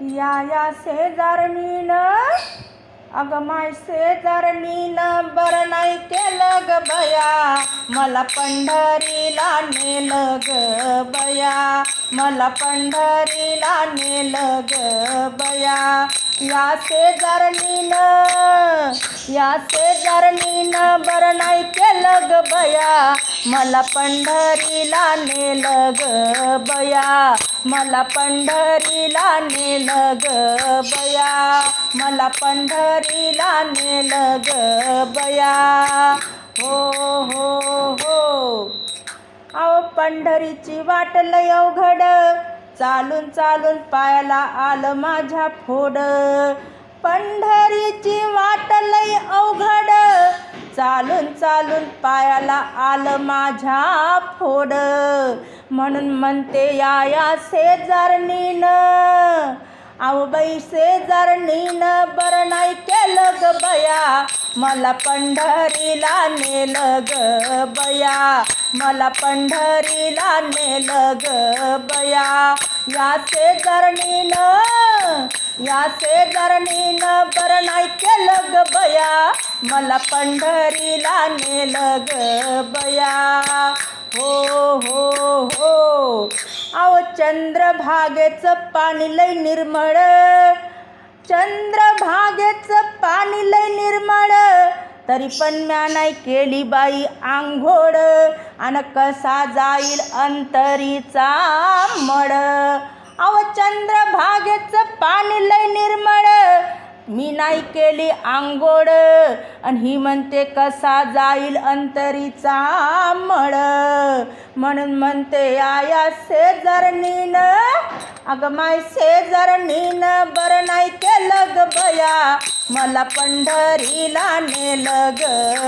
या या शेजारणीनं अगं माय शेजारणीनं बरं नाही केलं ग बया. मला पंढरीला नेलं ग बया. मला पंढरीला नेलं ग बया. या शेजारणीनं या शेजारणीनं बरं मला पंढरीला नेल ग बया. मला पंढरीला नेल ग बया. मला पंढरीला नेल ग बया. हो हो हो. अहो पंढरीची वाट लय अवघड. चालून चालून पायाला आलं माझ्या फोड. पंढरीची वाट लय अवघड. चालून चालून पायाला आलं माझ्या फोड. म्हणून म्हणते या या शेजारणीनं अहो बाई शेजारणीनं बरं नाही केलं ग बया. मला पंढरीला नेलं ग बया. मला पंढरीला नेलं ग बया. या शेजारणीनं या शेजारणीनं बरं नाही केलं ग बया. मला पंढरीला नेलं ग बया. हो हो हो. अहो चंद्रभागेचं पाणी लय निर्मळ. चंद्रभागेचं पाणी लय निर्मळ. तरी पण म्या नाही केली बाई आंघोळ. आणि कसा जाईल अंतरीचा मळ. आव चंद्रभागेचं पाणी लय निर्मळ. मी नाही केली आंघोळ. आणि ही म्हणते कसा जाईल अंतरीचा मळ? म्हणून म्हणते या या अगं माय शेजारणीनं बरं नाही केलं ग बया. मला पंढरीला नेलं ग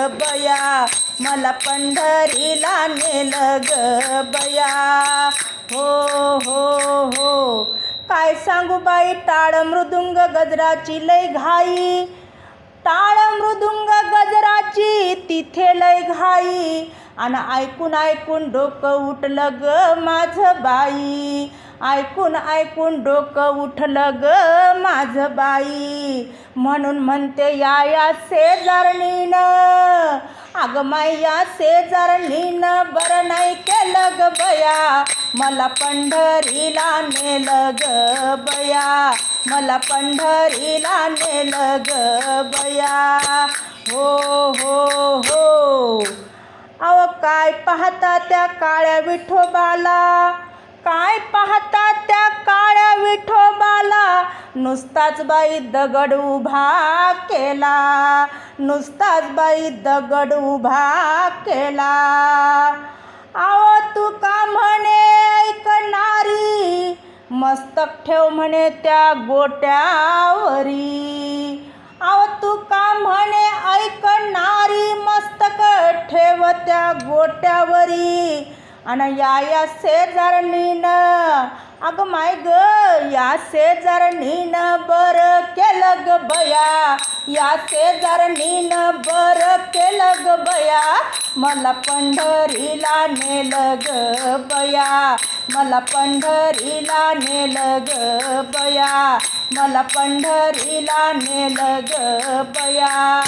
बया. मला पंढरीला नेलं ग बया. हो हो हो. काय सांगू बाई? टाळ मृदुंग गजराची लय घाई. टाळ मृदुंग गजराची तिथे लय घाई. आणि ऐकून ऐकून डोकं उठलं ग माझं बाई. ऐकून ऐकून डोकं उठलं ग माझं बाई. म्हणून म्हणते या या शेजारणीनं. अगं माया या शेजारणीनं बरं नाही केलं ग बया. मला पंढरीला नेलं ग बया. मला पंढरीला नेलं ग बया. हो हो हो. अव काय पाहता त्या काळ्या विठोबाला? काय पाहता त्या काळ्या विठोबाला? नुसताच बाई दगड उभा केला. नुसताच बाई दगड उभा केला. आव तू का म्हणे ऐकणारी? मस्तक ठेव म्हणे त्या गोट्यावरी. आव तू का म्हणे ऐकणारी? मस्त ठेव त्या गोट्यावरी. आणि या या शेजारणीनं अगं माय ग या शेजारणीनं बरं केलं ग बया. या शेजारणीनं बरं केलं ग बया. मला पंढरीला नेलं ग बया. मला पंढरीला नेलं ग बया. मला पंढरीला नेलं ग बया.